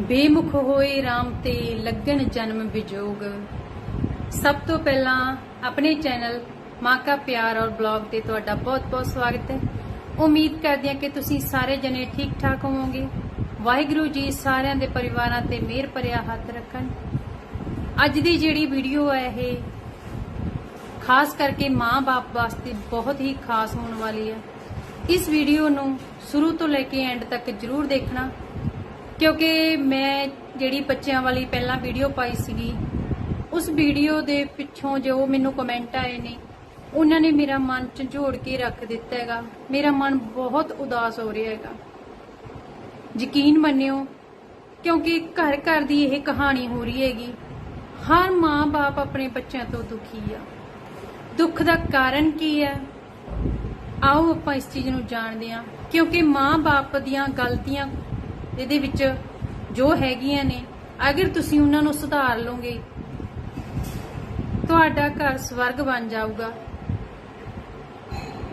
ਬੇਮੁਖ ਹੋਏ RAM ਤੇ ਲੱਗਣ ਜਨਮ ਵਿਜੋਗ। ਸਭ ਤੋਂ ਪਹਿਲਾਂ ਆਪਣੇ ਚੈਨਲ ਮਾਂ ਪਿਆਰ ਔਰ ਬਲੌਗ ਤੇ ਤੁਹਾਡਾ ਬਹੁਤ-ਬਹੁਤ ਸਵਾਗਤ ਹੈ। ਉਮੀਦ ਕਰਦੇ ਹਾਂ ਕਿ ਤੁਸੀਂ ਸਾਰੇ ਜਣੇ ਠੀਕ-ਠਾਕ ਹੋਵੋਗੇ। ਵਾਹਿਗੁਰੂ ਜੀ ਸਾਰਿਆਂ ਦੇ ਪਰਿਵਾਰਾਂ ਤੇ ਮਿਹਰ ਭਰਿਆ ਹੱਥ ਰੱਖਣ। ਅੱਜ ਦੀ ਜਿਹੜੀ ਵੀਡੀਓ ਹੈ ਇਹ ਖਾਸ ਕਰਕੇ ਮਾਂ-ਬਾਪ ਵਾਸਤੇ ਬਹੁਤ ਹੀ ਖਾਸ ਹੋਣ ਵਾਲੀ ਹੈ। ਇਸ ਵੀਡੀਓ ਨੂੰ ਸ਼ੁਰੂ ਤੋਂ ਲੈ ਕੇ ਐਂਡ ਤੱਕ ਜਰੂਰ ਦੇਖਣਾ। ਕਿਉਂਕਿ ਮੈਂ ਜਿਹੜੀ ਬੱਚਿਆਂ ਵਾਲੀ ਪਹਿਲਾਂ ਵੀਡੀਓ ਪਾਈ ਸੀਗੀ, ਉਸ ਵੀਡੀਓ ਦੇ ਪਿੱਛੋਂ ਜੋ ਮੈਨੂੰ ਕਮੈਂਟ ਆਏ ਨੇ, ਉਹਨਾਂ ਨੇ ਮੇਰਾ ਮਨ ਝੰਜੋੜ ਕੇ ਰੱਖ ਦਿੱਤਾ ਹੈਗਾ। ਮੇਰਾ ਮਨ ਬਹੁਤ ਉਦਾਸ ਹੋ ਰਿਹਾ ਹੈਗਾ। ਯਕੀਨ ਮੰਨਿਓ, ਕਿਉਂਕਿ ਘਰ ਘਰ ਦੀ ਇਹ ਕਹਾਣੀ ਹੋ ਰਹੀ ਹੈਗੀ, ਹਰ ਮਾਂ-ਬਾਪ ਆਪਣੇ ਬੱਚਿਆਂ ਤੋਂ ਦੁਖੀ ਆ। ਦੁੱਖ ਦਾ ਕਾਰਨ ਕੀ ਹੈ? ਆਓ ਆਪਾਂ ਇਸ ਚੀਜ਼ ਨੂੰ ਜਾਣਦੇ ਹਾਂ, ਕਿਉਂਕਿ ਮਾਂ-ਬਾਪ ਦੀਆਂ ਗਲਤੀਆਂ ਇਹਦੇ ਵਿੱਚ ਜੋ ਹੈਗੀਆਂ ਨੇ, ਅਗਰ ਤੁਸੀਂ ਉਹਨਾਂ ਨੂੰ ਸੁਧਾਰ ਲਓਗੇ, ਤੁਹਾਡਾ ਘਰ ਸਵਰਗ ਬਣ ਜਾਊਗਾ।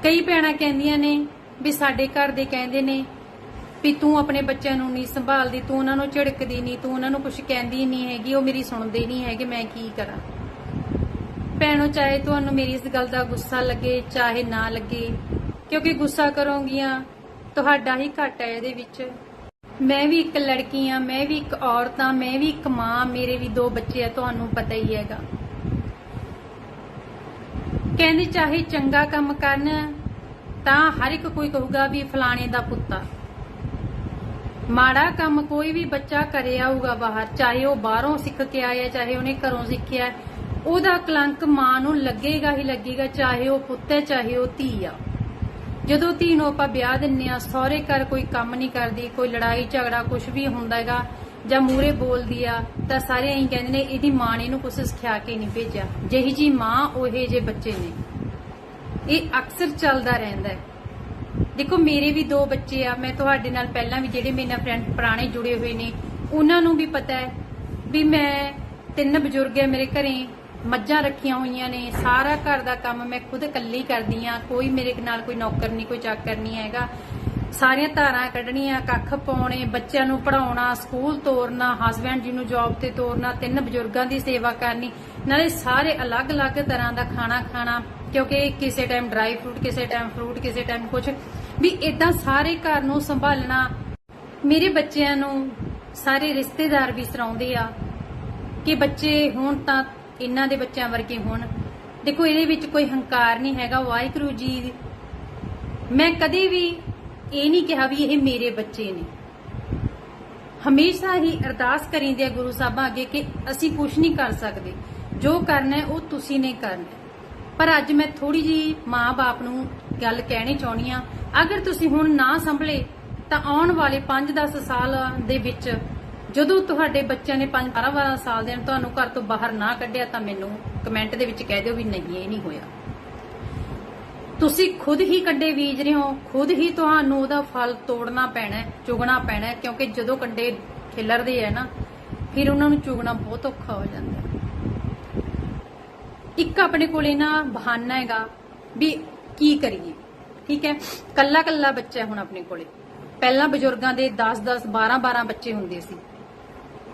ਕਈ ਭੈਣਾਂ ਕਹਿੰਦੀਆਂ ਨੇ ਵੀ ਸਾਡੇ ਘਰ ਦੇ ਕਹਿੰਦੇ ਨੇ ਵੀ ਤੂੰ ਆਪਣੇ ਬੱਚਿਆਂ ਨੂੰ ਨਹੀਂ ਸੰਭਾਲਦੀ, ਤੂੰ ਉਹਨਾਂ ਨੂੰ ਝਿੜਕਦੀ ਨਹੀਂ, ਤੂੰ ਉਹਨਾਂ ਨੂੰ ਕੁਝ ਕਹਿੰਦੀ ਨਹੀਂ ਹੈਗੀ, ਉਹ ਮੇਰੀ ਸੁਣਦੇ ਨਹੀਂ ਹੈਗੇ, ਮੈਂ ਕੀ ਕਰਾਂ? ਭੈਣੋ, ਚਾਹੇ ਤੁਹਾਨੂੰ ਮੇਰੀ ਇਸ ਗੱਲ ਦਾ ਗੁੱਸਾ ਲੱਗੇ, ਚਾਹੇ ਨਾ ਲੱਗੇ, ਕਿਉਂਕਿ ਗੁੱਸਾ ਕਰੋਗੀਆਂ, ਤੁਹਾਡਾ ਹੀ ਘਾਟਾ ਹੈ ਇਹਦੇ ਵਿੱਚ। ਮੈਂ ਵੀ ਇੱਕ ਲੜਕੀ ਆ ਮੈਂ ਵੀ ਇੱਕ ਔਰਤ ਆ ਮੈਂ ਵੀ ਇੱਕ ਮਾਂ, ਮੇਰੇ ਵੀ ਦੋ ਬੱਚੇ ਆ, ਤੁਹਾਨੂੰ ਪਤਾ ਹੀ ਹੈਗਾ। ਕਹਿੰਦੇ ਚਾਹੇ ਚੰਗਾ ਕੰਮ ਕਰਨ, ਤਾਂ ਹਰ ਇੱਕ ਕੋਈ ਕਹੂਗਾ ਵੀ ਫਲਾਣੇ ਦਾ ਪੁੱਤਾ ਮਾੜਾ ਕੰਮ ਕੋਈ ਵੀ ਬੱਚਾ ਕਰੇ ਆਊਗਾ ਬਾਹਰ, ਚਾਹੇ ਉਹ ਬਾਹਰੋਂ ਸਿੱਖ ਕੇ ਆਇਆ, ਚਾਹੇ ਉਹਨੇ ਘਰੋਂ ਸਿੱਖਿਆ, ਉਹਦਾ ਕਲੰਕ ਮਾਂ ਨੂੰ ਲੱਗੇਗਾ ਹੀ ਲੱਗੇਗਾ, ਚਾਹੇ ਉਹ ਪੁੱਤ ਹੈ, ਚਾਹੇ ਉਹ ਧੀ ਆ। ਜਦੋਂ ਧੀ ਨੂੰ ਆਪਾਂ ਵਿਆਹ ਦਿੰਨੇ ਆ, ਸਹੁਰੇ ਘਰ ਕੋਈ ਕੰਮ ਨਹੀਂ ਕਰਦੀ, ਕੋਈ ਲੜਾਈ, ਝਗੜਾ ਕੁਝ ਵੀ ਹੁੰਦਾ ਹੈਗਾ, ਜਾਂ ਮੂਰੇ ਬੋਲਦੀ ਆ, ਤਾਂ ਸਾਰੇ ਐਂ ਕਹਿੰਦੇ ਨੇ, ਇਹਦੀ ਮਾਂ ਨੇ ਇਹਨੂੰ ਕੁਝ ਸਿਖਾ ਕੇ ਨਹੀਂ ਭੇਜਿਆ। ਜਿਹੀ ਜੀ ਮਾਂ, ਉਹੇ ਜੇ ਬੱਚੇ ਨੇ। ਇਹ ਅਕਸਰ ਚੱਲਦਾ ਰਹਿੰਦਾ ਹੈ। ਦੇਖੋ, ਮੇਰੇ ਵੀ ਦੋ ਬੱਚੇ ਆ, ਮੈਂ ਤੁਹਾਡੇ ਨਾਲ ਪਹਿਲਾਂ ਵੀ ਜਿਹੜੇ ਮੇਰੇ ਨਾਲ ਫਰੈਂਡ ਪੁਰਾਣੇ ਜੁੜੇ ਹੋਏ ਨੇ, ਉਹਨਾਂ ਨੂੰ ਵੀ ਪਤਾ ਹੈ ਵੀ ਮੈਂ ਤਿੰਨ ਬਜ਼ੁਰਗ ਆ ਮੇਰੇ ਘਰੇ। ਮੱਝਾਂ ਰੱਖੀਆਂ ਹੋਈਆਂ ਨੇ, ਸਾਰਾ ਘਰ ਦਾ ਕੰਮ ਮੈਂ ਖੁਦ ਇਕੱਲੀ ਕਰਦੀ ਆ ਕੋਈ ਮੇਰੇ ਨਾਲ ਕੋਈ ਨੌਕਰ ਨਹੀਂ, ਕੋਈ ਚਾਕਰ ਨਹੀਂ ਹੈਗਾ। ਸਾਰੀਆਂ ਧਾਰਾਂ ਕੱਢਣੀਆਂ, ਕੱਖ ਪਾਉਣੇ, ਬੱਚਿਆਂ ਨੂੰ ਪੜਾਉਣਾ ਸਕੂਲ ਤੋਰਨਾ ਹਸਬੰਡ ਜੀ ਨੂੰ ਜੌਬ ਤੇ ਤੋਰਨਾ, ਤਿੰਨ ਬਜ਼ੁਰਗਾਂ ਦੀ ਸੇਵਾ ਕਰਨੀ, ਨਾਲੇ ਸਾਰੇ ਅਲੱਗ-ਅਲੱਗ ਤਰ੍ਹਾਂ ਦਾ ਖਾਣਾ ਖਾਣਾ, ਕਿਉਂਕਿ ਕਿਸੇ ਟਾਈਮ ਡਰਾਈ ਫਰੂਟ ਕਿਸੇ ਟਾਈਮ ਫਰੂਟ ਕਿਸੇ ਟਾਈਮ ਕੁਝ ਵੀ ਇਦਾਂ ਸਾਰੇ ਘਰ ਨੂੰ ਸੰਭਾਲਣਾ, ਮੇਰੇ ਬੱਚਿਆਂ ਨੂੰ ਸਾਰੇ ਰਿਸ਼ਤੇਦਾਰ ਵੀ ਸਰਾਉਂਦੇ ਆ ਕਿ ਬੱਚੇ ਹੁਣ ਤਾਂ ਇਹਨਾਂ ਦੇ ਬੱਚਿਆਂ ਵਰਗੇ ਹੋਣ। ਦੇਖੋ, ਇਹਦੇ ਵਿੱਚ ਕੋਈ ਹੰਕਾਰ ਨਹੀਂ ਹੈਗਾ। ਵਾਹਿਗੁਰੂ ਜੀ, ਮੈਂ ਕਦੇ ਵੀ ਇਹ ਨਹੀਂ ਕਿਹਾ ਵੀ ਇਹ ਮੇਰੇ ਬੱਚੇ ਨੇ। ਹਮੇਸ਼ਾ ਹੀ ਅਰਦਾਸ ਕਰੀਂਦੇ ਆ ਗੁਰੂ ਸਾਹਿਬਾਂ ਅੱਗੇ ਕਿ ਅਸੀਂ ਕੁਝ ਨਹੀਂ ਕਰ ਸਕਦੇ। ਜੋ ਕਰਨਾ ਹੈ, ਉਹ ਤੁਸੀਂ ਨੇ ਕਰਨਾ ਪਰ ਅੱਜ ਮੈਂ ਥੋੜੀ ਜੀ ਮਾਂ-ਬਾਪ ਨੂੰ ਗੱਲ ਕਹਿਣੀ ਚਾਹਣੀ ਆ ਅਗਰ ਤੁਸੀਂ ਹੁਣ ਨਾ ਸੰਭਲੇ, ਤਾਂ ਆਉਣ ਵਾਲੇ 5-10 ਸਾਲ ਦੇ ਵਿੱਚ ਜਦੋਂ ਤੁਹਾਡੇ ਬੱਚਿਆਂ ਨੇ 5-12 ਸਾਲ ਦੇ ਨੂੰ, ਤੁਹਾਨੂੰ ਘਰ ਤੋਂ ਬਾਹਰ ਨਾ ਕੱਢਿਆ ਤਾਂ ਮੈਨੂੰ ਕਮੈਂਟ ਦੇ ਵਿੱਚ ਕਹਿ ਦਿਓ ਵੀ ਨਹੀਂ, ਇਹ ਨਹੀਂ ਹੋਇਆ। ਤੁਸੀਂ ਖੁਦ ਹੀ ਕੰਡੇ ਬੀਜ ਰਹੇ ਹੋ, ਖੁਦ ਹੀ ਤੁਹਾਨੂੰ ਉਹਦਾ ਫਲ ਤੋੜਨਾ ਪੈਣਾ, ਚੁਗਣਾ ਪੈਣਾ ਹੈ ਕਿਉਂਕਿ ਜਦੋਂ ਕੰਡੇ ਖਿਲਰਦੇ ਆ ਨਾ, ਫਿਰ ਉਹਨਾਂ ਨੂੰ ਚੁਗਣਾ ਬਹੁਤ ਔਖਾ ਹੋ ਜਾਂਦਾ। ਹੈ ਇੱਕ ਆਪਣੇ ਕੋਲੇ ਨਾ ਬਹਾਨਾ ਹੈਗਾ ਵੀ ਕੀ ਕਰੀਏ, ਠੀਕ ਹੈ? ਕੱਲਾ ਕੱਲਾ ਬੱਚਾ ਹੁਣ ਆਪਣੇ ਕੋਲੇ। ਪਹਿਲਾਂ ਬਜ਼ੁਰਗਾਂ ਦੇ 10 10 12 12 ਬੱਚੇ ਹੁੰਦੇ ਸੀ।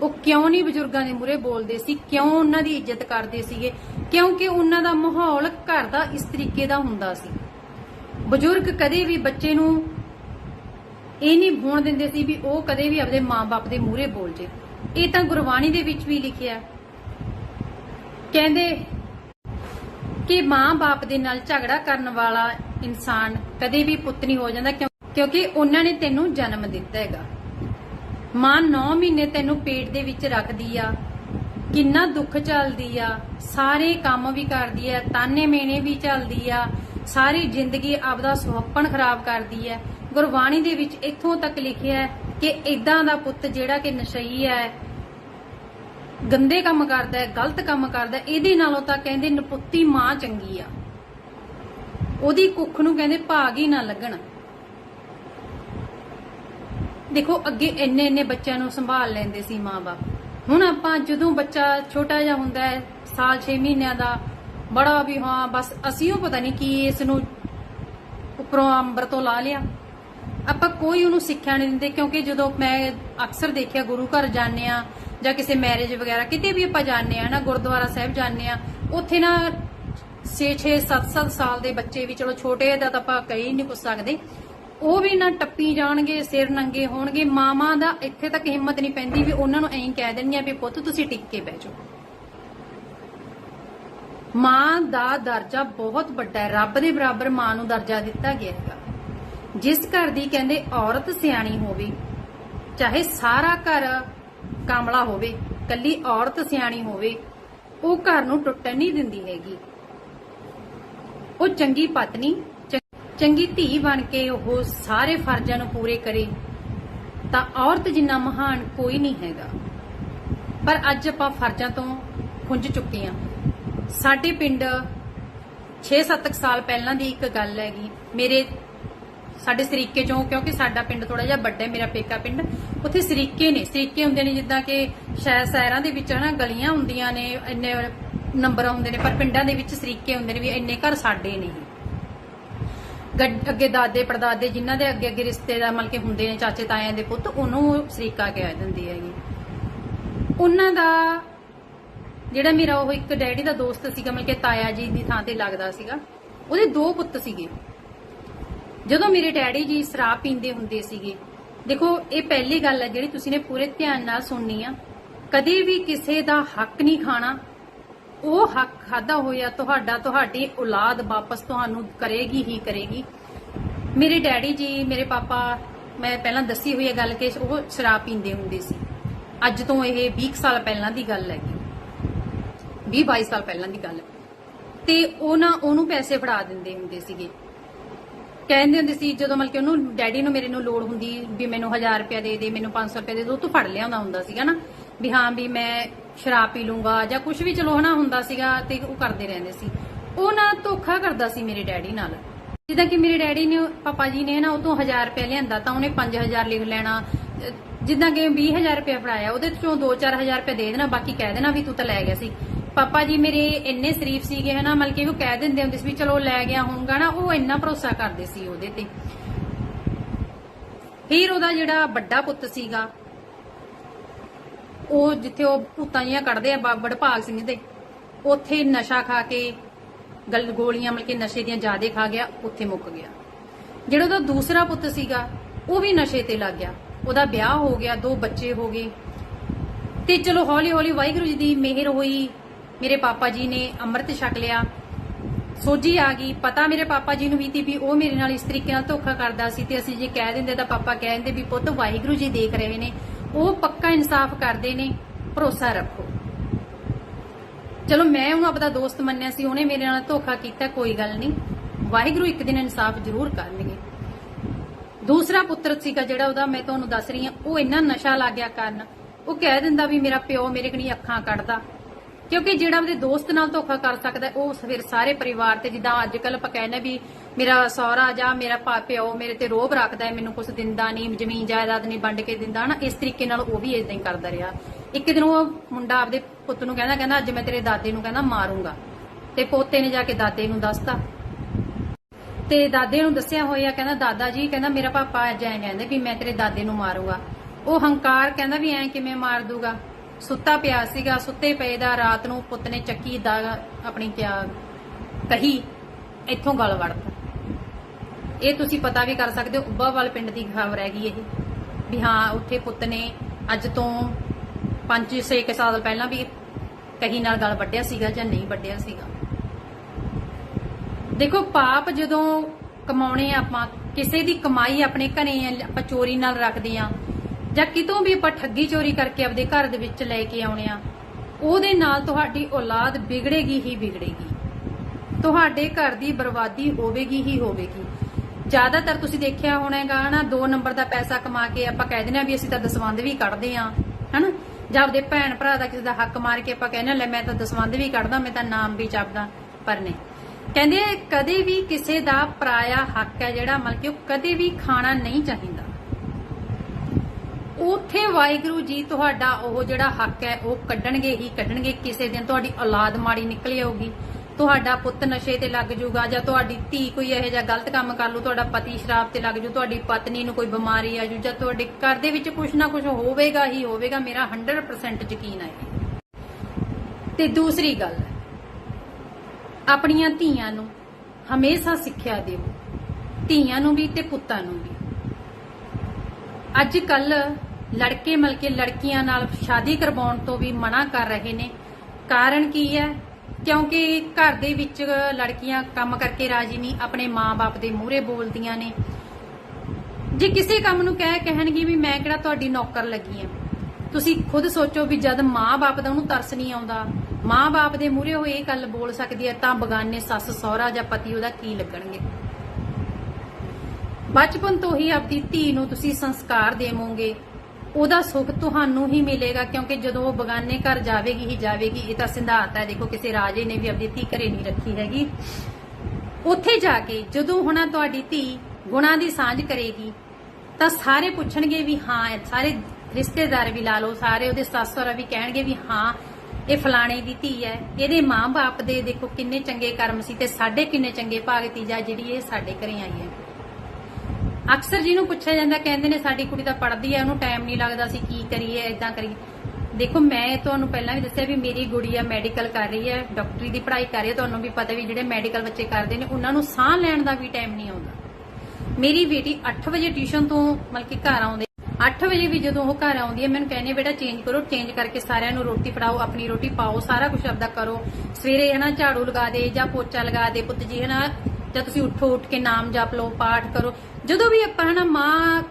ਉਹ ਕਿਉਂ ਨਹੀਂ ਬਜ਼ੁਰਗਾਂ ਦੇ ਮੂਹਰੇ ਬੋਲਦੇ ਸੀ? ਕਿਉਂ ਉਹਨਾਂ ਦੀ ਇੱਜ਼ਤ ਕਰਦੇ ਸੀਗੇ? ਕਿਉਂਕਿ ਉਹਨਾਂ ਦਾ ਮਾਹੌਲ ਘਰ ਦਾ ਇਸ ਤਰੀਕੇ ਦਾ ਹੁੰਦਾ ਸੀ। ਬਜ਼ੁਰਗ ਕਦੇ ਵੀ ਬੱਚੇ ਨੂੰ ਇਹ ਨਹੀਂ ਹੋਣ ਦਿੰਦੇ ਸੀ ਵੀ ਉਹ ਕਦੇ ਵੀ ਆਪਣੇ ਮਾਂ-ਬਾਪ ਦੇ ਮੂਹਰੇ ਬੋਲ ਜੇ। ਇਹ ਤਾਂ ਗੁਰਬਾਣੀ ਦੇ ਵਿੱਚ ਵੀ ਲਿਖਿਆ ਕਹਿੰਦੇ ਕਿ ਮਾਂ-ਬਾਪ ਦੇ ਨਾਲ ਝਗੜਾ ਕਰਨ ਵਾਲਾ ਇਨਸਾਨ ਕਦੇ ਵੀ ਪੁੱਤ ਨਹੀਂ ਹੋ ਜਾਂਦਾ ਕਿਉਂ- ਕਿਉਂਕਿ ਉਹਨਾਂ ਨੇ ਤੈਨੂੰ ਜਨਮ ਦਿੱਤਾ ਹੈਗਾ। ਮਾਂ 9 ਮਹੀਨੇ ਤੈਨੂੰ ਪੇਟ ਦੇ ਵਿੱਚ ਰੱਖਦੀ ਆ, ਕਿੰਨਾ ਦੁੱਖ ਚੱਲਦੀ ਆ, ਸਾਰੇ ਕੰਮ ਵੀ ਕਰਦੀ ਆ, ਤਾਨੇ ਮੇਨੇ ਵੀ ਚੱਲਦੀ ਆ, ਸਾਰੀ ਜ਼ਿੰਦਗੀ ਆਪਦਾ ਸੁਹੱਪਣ ਖਰਾਬ ਕਰਦੀ ਹੈ ਗੁਰਬਾਣੀ ਦੇ ਵਿੱਚ ਇੱਥੋਂ ਤੱਕ ਲਿਖਿਆ ਹੈ ਕਿ ਇਦਾਂ ਦਾ ਪੁੱਤ ਜਿਹੜਾ ਕਿ ਨਸ਼ਈ ਹੈ, ਗੰਦੇ ਕੰਮ ਕਰਦਾ ਹੈ, ਗਲਤ ਕੰਮ ਕਰਦਾ ਇਹਦੇ ਨਾਲੋਂ ਤਾਂ ਕਹਿੰਦੇ ਨਪੁੱਤੀ ਮਾਂ ਚੰਗੀ ਆ। ਉਹਦੀ ਕੁੱਖ ਨੂੰ ਕਹਿੰਦੇ ਭਾਗ ਹੀ ਨਾ ਲੱਗਣ। ਦੇਖੋ, ਅੱਗੇ ਇੰਨੇ ਇੰਨੇ ਬੱਚਿਆਂ ਨੂੰ ਸੰਭਾਲ ਲੈਂਦੇ ਸੀ ਮਾਂ-ਬਾਪ ਹੁਣ ਆਪਾਂ ਜਦੋਂ ਬੱਚਾ ਛੋਟਾ ਜਿਹਾ ਹੁੰਦਾ ਹੈ, ਸਾਲ 6 ਮਹੀਨਿਆਂ ਦਾ, ਬੜਾ ਵੀ ਹਾਂ, ਬਸ ਅਸੀਂ ਉਹ ਪਤਾ ਨਹੀਂ ਕੀ ਇਸ ਨੂੰ ਉੱਪਰੋਂ ਅੰਬਰ ਤੋਂ ਲਾ ਲਿਆ। ਆਪਾਂ ਕੋਈ ਉਹਨੂੰ ਸਿੱਖਿਆ ਨਹੀਂ ਦਿੰਦੇ, ਕਿਉਂਕਿ ਜਦੋਂ ਮੈਂ ਅਕਸਰ ਦੇਖਿਆ ਗੁਰੂ ਘਰ ਜਾਂਦੇ ਆ ਜਾਂ ਕਿਸੇ ਮੈਰਿਜ ਵਗੈਰਾ, ਕਿਤੇ ਵੀ ਆਪਾਂ ਜਾਂਦੇ ਆ ਨਾ, ਗੁਰਦੁਆਰਾ ਸਾਹਿਬ ਜਾਂਦੇ ਆ ਉੱਥੇ ਨਾ 6 6 7 7 ਸਾਲ ਦੇ ਬੱਚੇ ਵੀ ਚਲੋ ਛੋਟੇ ਦਾ ਤਾਂ ਆਪਾਂ ਕਹੀ ਨਹੀਂ ਪੁੱਛ ਸਕਦੇ। ਉਹ ਵੀ ਨਾ ਟੱਪੀ ਜਾਣਗੇ, ਸਿਰ ਨੰਗੇ ਹੋਣਗੇ। ਮਾਮਾ ਦਾ ਇੱਥੇ ਤੱਕ ਹਿੰਮਤ ਨਹੀਂ ਪੈਂਦੀ ਵੀ ਉਹਨਾਂ ਨੂੰ ਐਂ ਕਹਿ ਦੇਣਗੀਆਂ ਵੀ ਪੁੱਤ ਤੁਸੀਂ ਟਿਕ ਕੇ ਬਹਿ ਜਾਓ। ਮਾਂ ਦਾ ਦਰਜਾ ਬਹੁਤ ਵੱਡਾ ਹੈ। ਰੱਬ ਦੇ ਬਰਾਬਰ ਮਾਂ ਨੂੰ ਦਰਜਾ ਦਿੱਤਾ ਗਿਆ ਹੈਗਾ। ਜਿਸ ਘਰ ਦੀ ਕਹਿੰਦੇ ਔਰਤ ਸਿਆਣੀ ਹੋਵੇ, ਚਾਹੇ ਸਾਰਾ ਘਰ ਕਾਮਲਾ ਹੋਵੇ, ਕੱਲੀ ਔਰਤ ਸਿਆਣੀ ਹੋਵੇ, ਉਹ ਘਰ ਨੂੰ ਟੁੱਟਣ ਨਹੀਂ ਦਿੰਦੀ ਹੈਗੀ। ਉਹ ਚੰਗੀ ਪਤਨੀ ਚੰਗੀ ਧੀ ਬਣ ਕੇ ਉਹ ਸਾਰੇ ਫਰਜ਼ਾਂ ਨੂੰ ਪੂਰੇ ਕਰੇ, ਤਾਂ ਔਰਤ ਜਿੰਨਾ ਮਹਾਨ ਕੋਈ ਨਹੀਂ ਹੈਗਾ। ਪਰ ਅੱਜ ਆਪਾਂ ਫਰਜ਼ਾਂ ਤੋਂ ਖੁੰਝ ਚੁੱਕੇ ਹਾਂ। ਸਾਡੇ ਪਿੰਡ 6-7 ਸਾਲ ਪਹਿਲਾਂ ਦੀ ਇੱਕ ਗੱਲ ਹੈਗੀ। ਮੇਰੇ ਸਾਡੇ ਸਰੀਕੇ ਚੋਂ, ਕਿਉਂਕਿ ਸਾਡਾ ਪਿੰਡ ਥੋੜਾ ਜਿਹਾ ਵੱਡਾ ਹੈ, ਮੇਰਾ ਪੇਕਾ ਪਿੰਡ, ਉੱਥੇ ਸਰੀਕੇ ਨੇ, ਸਰੀਕੇ ਹੁੰਦੇ ਨੇ ਜਿੱਦਾਂ ਕਿ ਸ਼ਹਿਰ ਸ਼ਹਿਰਾਂ ਦੇ ਵਿੱਚ ਹਨਾ ਗਲੀਆਂ ਹੁੰਦੀਆਂ ਨੇ, ਇੰਨੇ ਨੰਬਰ ਹੁੰਦੇ ਨੇ, ਪਰ ਪਿੰਡਾਂ ਦੇ ਵਿੱਚ ਸਰੀਕੇ ਹੁੰਦੇ ਨੇ ਵੀ ਇੰਨੇ ਘਰ ਸਾਡੇ ਨਹੀਂ ਗੱਡ- ਅੱਗੇ ਦਾਦੇ, ਪੜਦਾਦੇ ਜਿਨ੍ਹਾਂ ਦੇ ਅੱਗੇ ਅੱਗੇ ਰਿਸ਼ਤੇਦਾਰ ਮਤਲਬ ਕਿ ਹੁੰਦੇ ਨੇ, ਚਾਚੇ, ਤਾਇਆਂ ਦੇ ਪੁੱਤ, ਉਹਨੂੰ ਉਹ ਸਰੀਕਾ ਕਹਿ ਦਿੰਦੀ ਹੈਗੀ। ਉਹਨਾਂ ਦਾ ਜਿਹੜਾ ਮੇਰਾ ਉਹ ਇੱਕ ਡੈਡੀ ਦਾ ਦੋਸਤ ਸੀਗਾ, ਮਤਲਬ ਕਿ ਤਾਇਆ ਜੀ ਦੀ ਥਾਂ ਤੇ ਲੱਗਦਾ ਸੀਗਾ, ਉਹਦੇ ਦੋ ਪੁੱਤ ਸੀਗੇ। ਜਦੋਂ ਮੇਰੇ ਡੈਡੀ ਜੀ ਸ਼ਰਾਬ ਪੀਂਦੇ ਹੁੰਦੇ ਸੀਗੇ, ਦੇਖੋ, ਇਹ ਪਹਿਲੀ ਗੱਲ ਹੈ ਜਿਹੜੀ ਤੁਸੀਂ ਨੇ ਪੂਰੇ ਧਿਆਨ ਨਾਲ ਸੁਣਨੀ ਆ। ਕਦੇ ਵੀ ਕਿਸੇ ਦਾ ਹੱਕ ਨਹੀਂ ਖਾਣਾ ਉਹ ਹੱਕ ਖਾਦਾ ਹੋਇਆ ਤੁਹਾਡਾ, ਤੁਹਾਡੀ ਔਲਾਦ ਵਾਪਸ ਤੁਹਾਨੂੰ ਕਰੇਗੀ ਹੀ ਕਰੇਗੀ। ਮੇਰੇ ਡੈਡੀ ਜੀ, ਮੇਰੇ ਪਾਪਾ, ਮੈਂ ਪਹਿਲਾਂ ਦੱਸੀ ਹੋਈ ਹੈ ਗੱਲ ਕਿ ਉਹ ਸ਼ਰਾਬ ਪੀਂਦੇ ਹੁੰਦੇ ਸੀ। ਅੱਜ ਤੋਂ ਇਹ 20 ਸਾਲ ਪਹਿਲਾਂ ਦੀ ਗੱਲ ਹੈਗੀ। 20 22 ਸਾਲ ਪਹਿਲਾਂ ਦੀ ਗੱਲ। ਤੇ ਉਹ ਨਾ ਉਹਨੂੰ ਪੈਸੇ ਫੜਾ ਦਿੰਦੇ ਹੁੰਦੇ ਸੀਗੇ। ਕਹਿੰਦੇ ਹੁੰਦੇ ਸੀ, ਜਦੋਂ ਮਤਲਬ ਕਿ ਉਹਨੂੰ ਡੈਡੀ ਨੂੰ ਮੇਰੇ ਨੂੰ ਲੋੜ ਹੁੰਦੀ ਵੀ ਮੈਨੂੰ 1000 ਰੁਪਇਆ ਦੇ ਦੇ, ਮੈਨੂੰ 500 ਰੁਪਇਆ ਦੇ ਦੇ, ਉਹ ਤੋਂ ਫੜ ਲਿਆਉਂਦਾ ਹੁੰਦਾ ਸੀਗਾ ਨਾ। ਵੀ ਹਾਂ ਵੀ ਮੈਂ ਸ਼ਰਾਬ ਪੀ ਲੂੰਗਾ ਜਾਂ ਕੁਝ ਵੀ ਚਲੋ ਹਨਾ ਹੁੰਦਾ ਸੀਗਾ ਤੇ ਉਹ ਕਰਦੇ ਰਹਿੰਦੇ ਸੀ। ਉਹ ਨਾ ਧੋਖਾ ਕਰਦਾ ਸੀ ਮੇਰੇ ਡੈਡੀ ਨਾਲ। ਜਿੱਦਾਂ ਕਿ ਮੇਰੇ ਡੈਡੀ ਨੇ, ਪਾਪਾ ਜੀ ਨੇ ਨਾ ਉਹ ਤੋਂ 1000 ਰੁਪਇਆ ਲਿਆਂਦਾ ਤਾਂ ਉਹਨੇ 5000 ਲਿਖ ਲੈਣਾ। ਅਹ ਜਿੱਦਾਂ ਕਿ 20000 ਰੁਪਇਆ ਫੜਾਇਆ, ਉਹਦੇ ਚੋਂ 2-4000 ਰੁਪਇਆ ਦੇ ਦੇਣਾ, ਬਾਕੀ ਕਹਿ ਦੇਣਾ ਵੀ ਤੂੰ ਤਾਂ ਲੈ ਗਿਆ ਸੀ। ਪਾਪਾ ਜੀ ਮੇਰੇ ਇੰਨੇ ਸ਼ਰੀਫ ਸੀਗੇ ਹਨਾ, ਮਤਲਬ ਕਿ ਉਹ ਕਹਿ ਦਿੰਦੇ ਹੁੰਦੇ ਸੀ ਵੀ ਚਲੋ ਲੈ ਗਿਆ ਹੋਊਗਾ ਨਾ, ਉਹ ਇੰਨਾ ਭਰੋਸਾ ਕਰਦੇ ਸੀ ਉਹਦੇ ਤੇ। ਫਿਰ ਉਹਦਾ ਜਿਹੜਾ ਵੱਡਾ ਪੁੱਤ ਸੀਗਾ ਉਹ ਜਿੱਥੇ ਉਹ ਭੂਤਾਂ ਜੀਆਂ ਕੱਢਦੇ ਆ ਬਾਬੜ ਭਾਗ ਸਿੰਘ ਦੇ, ਉੱਥੇ ਨਸ਼ਾ ਖਾ ਕੇ ਗਲ ਗੋਲੀਆਂ ਮਤਲਬ ਕਿ ਨਸ਼ੇ ਦੀਆਂ ਜ਼ਿਆਦੇ ਖਾ ਗਿਆ, ਉੱਥੇ ਮੁੱਕ ਗਿਆ। ਜਿਹੜਾ ਉਹਦਾ ਦੂਸਰਾ ਪੁੱਤ ਸੀਗਾ, ਉਹ ਵੀ ਨਸ਼ੇ ਤੇ ਲੱਗ ਗਿਆ। ਉਹਦਾ ਵਿਆਹ ਹੋ ਗਿਆ, ਦੋ ਬੱਚੇ ਹੋ ਗਏ। ਤੇ ਚਲੋ ਹੌਲੀ ਹੌਲੀ ਵਾਹਿਗੁਰੂ ਜੀ ਦੀ ਮਿਹਰ ਹੋਈ। ਮੇਰੇ ਪਾਪਾ ਜੀ ਨੇ ਅੰਮ੍ਰਿਤ ਛਕ ਲਿਆ। ਸੋਝੀ ਆ ਗਈ। ਪਤਾ ਮੇਰੇ ਪਾਪਾ ਜੀ ਨੂੰ ਵੀ ਤੀ ਵੀ ਉਹ ਮੇਰੇ ਨਾਲ ਇਸ ਤਰੀਕੇ ਨਾਲ ਧੋਖਾ ਕਰਦਾ ਸੀ ਤੇ ਅਸੀਂ ਜੇ ਕਹਿ ਦਿੰਦੇ ਤਾਂ ਪਾਪਾ ਕਹਿ ਦਿੰਦੇ ਵੀ ਪੁੱਤ ਵਾਹਿਗੁਰੂ ਜੀ ਦੇਖ ਰਹੇ ਨੇ। ਉਹ ਪੱਕਾ ਇਨਸਾਫ ਕਰਦੇ ਨੇ, ਭਰੋਸਾ ਰੱਖੋ। ਚਲੋ ਮੈਂ ਉਹ ਆਪਦਾ ਦੋਸਤ ਮੰਨਿਆ ਸੀ, ਉਹਨੇ ਮੇਰੇ ਨਾਲ ਧੋਖਾ ਕੀਤਾ, ਕੋਈ ਗੱਲ ਨਹੀਂ। ਵਾਹਿਗੁਰੂ ਇੱਕ ਦਿਨ ਇਨਸਾਫ ਜ਼ਰੂਰ ਕਰਨਗੇ। ਦੂਸਰਾ ਪੁੱਤਰ ਸੀਗਾ ਜਿਹੜਾ ਉਹਦਾ, ਮੈਂ ਤੁਹਾਨੂੰ ਦੱਸ ਰਹੀ ਹਾਂ, ਉਹ ਇੰਨਾ ਨਸ਼ਾ ਲੱਗ ਗਿਆ ਕਰਨ, ਉਹ ਕਹਿ ਦਿੰਦਾ ਵੀ ਮੇਰਾ ਪਿਓ ਮੇਰੇ ਕਣੀ ਅੱਖਾਂ ਕੱਢਦਾ। ਕਿਉਂਕਿ ਜਿਹੜਾ ਉਹਦੇ ਦੋਸਤ ਨਾਲ ਧੋਖਾ ਕਰ ਸਕਦਾ ਉਹ ਫਿਰ ਸਾਰੇ ਪਰਿਵਾਰ ਤੇ ਜਿੱਦਾਂ ਅੱਜ ਕੱਲ ਆਪਾਂ ਕਹਿੰਦੇ ਵੀ ਮੇਰਾ ਸਹੁਰਾ ਜਾਂ ਮੇਰਾ ਭਾ- ਪਿਓ ਮੇਰੇ ਤੇ ਰੋਬ ਰੱਖਦਾ ਹੈ, ਮੈਨੂੰ ਕੁਝ ਦਿੰਦਾ ਨਹੀਂ, ਜ਼ਮੀਨ ਜਾਇਦਾਦ ਨਹੀਂ ਵੰਡ ਕੇ ਦਿੰਦਾ ਨਾ ਇਸ ਤਰੀਕੇ ਨਾਲ ਉਹ ਵੀ ਇਦਾਂ ਹੀ ਕਰਦਾ ਰਿਹਾ। ਇੱਕ ਦਿਨ ਉਹ ਮੁੰਡਾ ਆਪਦੇ ਪੁੱਤ ਨੂੰ ਕਹਿੰਦਾ ਕਹਿੰਦਾ, ਅੱਜ ਮੈਂ ਤੇਰੇ ਦਾਦੇ ਨੂੰ ਕਹਿੰਦਾ ਮਾਰੂੰਗਾ। ਤੇ ਪੋਤੇ ਨੇ ਜਾ ਕੇ ਦਾਦੇ ਨੂੰ ਦੱਸਤਾ। ਤੇ ਦਾਦੇ ਨੂੰ ਦੱਸਿਆ ਹੋਇਆ ਕਹਿੰਦਾ, ਦਾਦਾ ਜੀ, ਕਹਿੰਦਾ, ਮੇਰਾ ਪਾਪਾ ਅੱਜ ਐਂ ਕਹਿੰਦੇ ਵੀ ਮੈਂ ਤੇਰੇ ਦਾਦੇ ਨੂੰ ਮਾਰੂਗਾ। ਉਹ ਹੰਕਾਰ ਕਹਿੰਦਾ ਵੀ ਐਂ ਕਿਵੇਂ ਮਾਰ ਦੂਗਾ? ਸੁੱਤਾ ਪਿਆ ਸੀਗਾ, ਸੁੱਤੇ ਪਏ ਦਾ, ਰਾਤ ਨੂੰ ਪੁੱਤ ਨੇ ਚੱਕੀ ਦਾ ਆਪਣੀ ਕਿਆ ਕਹੀ, ਇੱਥੋਂ ਗਲ ਵੜਤਾ। ਇਹ ਤੁਸੀਂ ਪਤਾ ਵੀ ਕਰ ਸਕਦੇ ਹੋ ਉੱਬਾਵਾਲ ਪਿੰਡ ਦੀ ਖਬਰ ਹੈਗੀ ਇਹ, ਵੀ ਹਾਂ, ਉੱਥੇ ਪੁੱਤ ਨੇ ਅੱਜ ਤੋਂ 5-6 ਸਾਲ ਪਹਿਲਾਂ ਵੀ ਕਹੀ ਨਾਲ ਗਲ ਵੱਢਿਆ ਸੀਗਾ ਜਾਂ ਨਹੀਂ ਵੱਢਿਆ ਸੀਗਾ। ਦੇਖੋ, ਪਾਪ ਜਦੋਂ ਕਮਾਉਣੇ ਆ ਆਪਾਂ, ਕਿਸੇ ਦੀ ਕਮਾਈ ਆਪਣੇ ਘਰੇ ਆਪਾਂ ਚੋਰੀ ਨਾਲ ਰੱਖਦੇ ਆ ਜਾਂ ਕਿਤੋਂ ਵੀ ਆਪਾਂ ਠੱਗੀ ਚੋਰੀ ਕਰਕੇ ਆਪਦੇ ਘਰ ਦੇ ਵਿੱਚ ਲੈ ਕੇ ਆਉਣੇ ਆ, ਉਹਦੇ ਨਾਲ ਤੁਹਾਡੀ ਔਲਾਦ ਵਿਗੜੇਗੀ ਹੀ ਵਿਗੜੇਗੀ। ਤੁਹਾਡੇ ਘਰ ਦੀ ਬਰਬਾਦੀ ਹੋਵੇਗੀ ਹੀ ਹੋਵੇਗੀ। ਜ਼ਿਆਦਾਤਰ ਤੁਸੀਂ ਦੇਖਿਆ ਹੋਣਾ ਹੈਗਾ ਨਾ 2 ਨੰਬਰ ਦਾ ਪੈਸਾ ਕਮਾ ਕੇ ਆਪਾਂ ਕਹਿ ਦਿੰਦੇ ਆ ਵੀ ਅਸੀਂ ਤਾਂ ਦਸਵੰਦ ਵੀ ਕੱਢਦੇ ਆ ਹਨਾ? ਜਾਂ ਆਪਦੇ ਭੈਣ ਭਰਾ ਦਾ ਕਿਸੇ ਦਾ ਹੱਕ ਮਾਰ ਕੇ ਆਪਾਂ ਕਹਿੰਦੇ ਲੈ ਮੈਂ ਤਾਂ ਦਸਵੰਦ ਵੀ ਕੱਢਦਾ, ਮੈਂ ਤਾਂ ਨਾਮ ਵੀ ਜਪਦਾ, ਪਰ ਨਹੀਂ। ਕਹਿੰਦੇ ਕਦੇ ਵੀ ਕਿਸੇ ਦਾ ਪਰਾਇਆ ਹੱਕ ਹੈ ਜਿਹੜਾ ਮਤਲਬ ਕਿ ਉਹ ਕਦੇ ਵੀ ਖਾਣਾ ਨਹੀਂ ਚਾਹੀਦਾ। ਉਥੇ ਵਾਹਿਗੁਰੂ ਜੀ ਤੁਹਾਡਾ ਉਹ ਜਿਹੜਾ ਹੱਕ ਹੈ, ਉਹ ਕੱਢਣਗੇ, ਹੀ ਕੱਢਣਗੇ। ਕਿਸੇ ਦਿਨ ਤੁਹਾਡੀ ਔਲਾਦ ਮਾੜੀ ਨਿਕਲ ਆਊਗੀ। ਤੁਹਾਡਾ ਪੁੱਤ ਨਸ਼ੇ ਤੇ ਲੱਗ ਜਾਊਗਾ ਜਾਂ ਤੁਹਾਡੀ ਧੀ ਕੋਈ ਇਹੋ ਜਿਹਾ ਗਲਤ ਕੰਮ ਕਰ ਲੂ ਤੁਹਾਡਾ ਪਤੀ ਸ਼ਰਾਬ ਤੇ ਲੱਗ ਜੂ, ਤੁਹਾਡੀ ਪਤਨੀ ਨੂੰ ਕੋਈ ਬਿਮਾਰੀ ਆ ਜੂ ਜਾਂ ਤੁਹਾਡੇ ਘਰ ਦੇ ਵਿੱਚ ਕੁਝ ਨਾ ਕੁਝ ਹੋਵੇਗਾ ਹੀ ਹੋਵੇਗਾ, ਮੇਰਾ 100% ਯਕੀਨ ਹੈ ਤੇ ਦੂਸਰੀ ਗੱਲ, ਆਪਣੀਆਂ ਧੀਆਂ ਨੂੰ ਹਮੇਸ਼ਾ ਸਿੱਖਿਆ ਦਿਓ। ਧੀਆਂ ਨੂੰ ਵੀ ਤੇ ਪੁੱਤਾਂ ਨੂੰ ਵੀ। ਅੱਜ ਕੱਲ ਲੜਕੇ ਮਲਕੇ ਲੜਕੀਆਂ ਨਾਲ ਸ਼ਾਦੀ ਕਰਵਾਉਣ ਤੋਂ ਵੀ ਮਨਾ ਕਰ ਰਹੇ ਨੇ। ਕਾਰਨ ਕੀ ਹੈ? ਕਿਉਂਕਿ ਘਰ ਦੇ ਵਿੱਚ ਲੜਕੀਆਂ ਕੰਮ ਕਰਕੇ ਰਾਜੀ ਨਹੀਂ, ਆਪਣੇ ਮਾਪੇ ਦੇ ਮੂਹਰੇ ਬੋਲਦੀਆਂ ਨੇ। ਜੇ ਕਿਸੇ ਕੰਮ ਨੂੰ ਕਹਿ ਕਹਿਣਗੀ ਵੀ ਮੈਂ ਕਿਹੜਾ ਤੁਹਾਡੀ ਨੌਕਰ ਲੱਗੀ ਆ, ਤੁਸੀਂ ਖੁਦ ਸੋਚੋ ਵੀ ਜਦ ਮਾਂ-ਬਾਪ ਦਾ ਉਹਨੂੰ ਤਰਸ ਨਹੀਂ ਆਉਂਦਾ, ਮਾਂ-ਬਾਪ ਦੇ ਮੂਹਰੇ ਉਹ ਇਹ ਗੱਲ ਬੋਲ ਸਕਦੀ ਹੈ, ਤਾਂ ਬਗਾਨੇ ਸੱਸ, ਸਹੁਰਾ ਜਾਂ ਪਤੀ ਉਹਦਾ ਕੀ ਲੱਗਣਗੇ? ਬਚਪਨ ਤੋਂ ਹੀ ਆਪਦੀ ਧੀ ਨੂੰ ਤੁਸੀਂ ਸੰਸਕਾਰ ਦੇਵੋਗੇ। ਉਹਦਾ ਸੁੱਖ ਤੁਹਾਨੂੰ ਹੀ ਮਿਲੇਗਾ, ਕਿਉਂਕਿ ਜਦੋਂ ਉਹ ਬਗਾਨੇ ਘਰ ਜਾਵੇਗੀ ਹੀ ਜਾਵੇਗੀ, ਇਹ ਤਾਂ ਸਿਧਾਂਤ ਹੈ। ਦੇਖੋ, ਕਿਸੇ ਰਾਜੇ ਨੇ ਵੀ ਆਪਣੀ ਧੀ ਘਰੇ ਨਹੀਂ ਰੱਖੀ ਹੈਗੀ। ਉੱਥੇ ਜਾ ਕੇ ਜਦੋਂ ਹੁਣਾ ਤੁਹਾਡੀ ਧੀ ਗੁਣਾਂ ਦੀ ਸਾਂਝ ਕਰੇਗੀ, ਤਾਂ ਸਾਰੇ ਪੁੱਛਣਗੇ ਵੀ ਹਾਂ, ਸਾਰੇ ਰਿਸ਼ਤੇਦਾਰ ਵੀ ਲਾ ਲਓ, ਸਾਰੇ ਉਹਦੇ ਸੱਸ ਸਹੁਰਾ ਵੀ ਕਹਿਣਗੇ ਵੀ ਹਾਂ, ਇਹ ਫਲਾਣੇ ਦੀ ਧੀ ਹੈ। ਇਹਦੇ ਮਾਂ-ਬਾਪ ਦੇ ਦੇਖੋ ਕਿੰਨੇ ਚੰਗੇ ਕਰਮ ਸੀ ਤੇ ਸਾਡੇ ਕਿੰਨੇ ਚੰਗੇ ਭਾਗ ਤੀਜਾ ਜਿਹੜੀ ਇਹ ਸਾਡੇ ਘਰੇ ਆਈ ਹੈ। ਅਕਸਰ ਜਿਹਨੂੰ ਪੁੱਛਿਆ ਜਾਂਦਾ, ਕਹਿੰਦੇ ਨੇ ਸਾਡੀ ਕੁੜੀ ਤਾਂ ਪੜ੍ਹਦੀ ਹੈ ਉਹਨੂੰ ਟਾਈਮ ਨਹੀਂ ਲੱਗਦਾ ਸੀ ਕੀ ਕਰੀਏ ਇਦਾਂ ਕਰੀਏ। ਦੇਖੋ, ਮੈਂ ਤੁਹਾਨੂੰ ਪਹਿਲਾਂ ਵੀ ਦੱਸਿਆ ਵੀ ਮੇਰੀ ਗੁੜੀਆ ਮੈਡੀਕਲ ਕਰ ਰਹੀ ਹੈ ਡਾਕਟਰੀ ਦੀ ਪੜ੍ਹਾਈ ਕਰ ਰਹੀ ਹੈ, ਤੁਹਾਨੂੰ ਵੀ ਪਤਾ ਵੀ ਜਿਹੜੇ ਮੈਡੀਕਲ ਬੱਚੇ ਕਰਦੇ ਨੇ, ਉਹਨਾਂ ਨੂੰ ਸਾਹ ਲੈਣ ਦਾ ਵੀ ਟਾਈਮ ਨਹੀਂ ਆਉਂਦਾ। ਮੇਰੀ ਬੇਟੀ 8 ਵਜੇ ਟਿਊਸ਼ਨ ਤੋਂ ਮਤਲਬ ਕਿ ਘਰ ਆਉਂਦੇ 8 ਵਜੇ ਵੀ ਜਦੋਂ ਉਹ ਘਰ ਆਉਂਦੀ ਹੈ, ਮੈਨੂੰ ਕਹਿੰਦੇ ਬੇਟਾ ਚੇਂਜ ਕਰੋ ਚੇਂਜ ਕਰਕੇ ਸਾਰਿਆਂ ਨੂੰ ਰੋਟੀ ਫੜਾਓ, ਆਪਣੀ ਰੋਟੀ ਪਾਓ, ਸਾਰਾ ਕੁਝ ਆਪਦਾ ਕਰੋ। ਸਵੇਰੇ ਹਨਾ ਝਾੜੂ ਲਗਾ ਦੇ ਜਾਂ ਪੋਚਾ ਲਗਾ ਦੇ, ਪੁੱਤ ਜੀ, ਹਨਾ, ਜਾਂ ਤੁਸੀਂ ਉੱਠੋ, ਉੱਠ ਕੇ ਨਾਮ ਜਪ ਲਓ, ਪਾਠ ਕਰੋ। ਜਦੋਂ ਵੀ ਆਪਾਂ ਹਨਾ ਮਾਂ,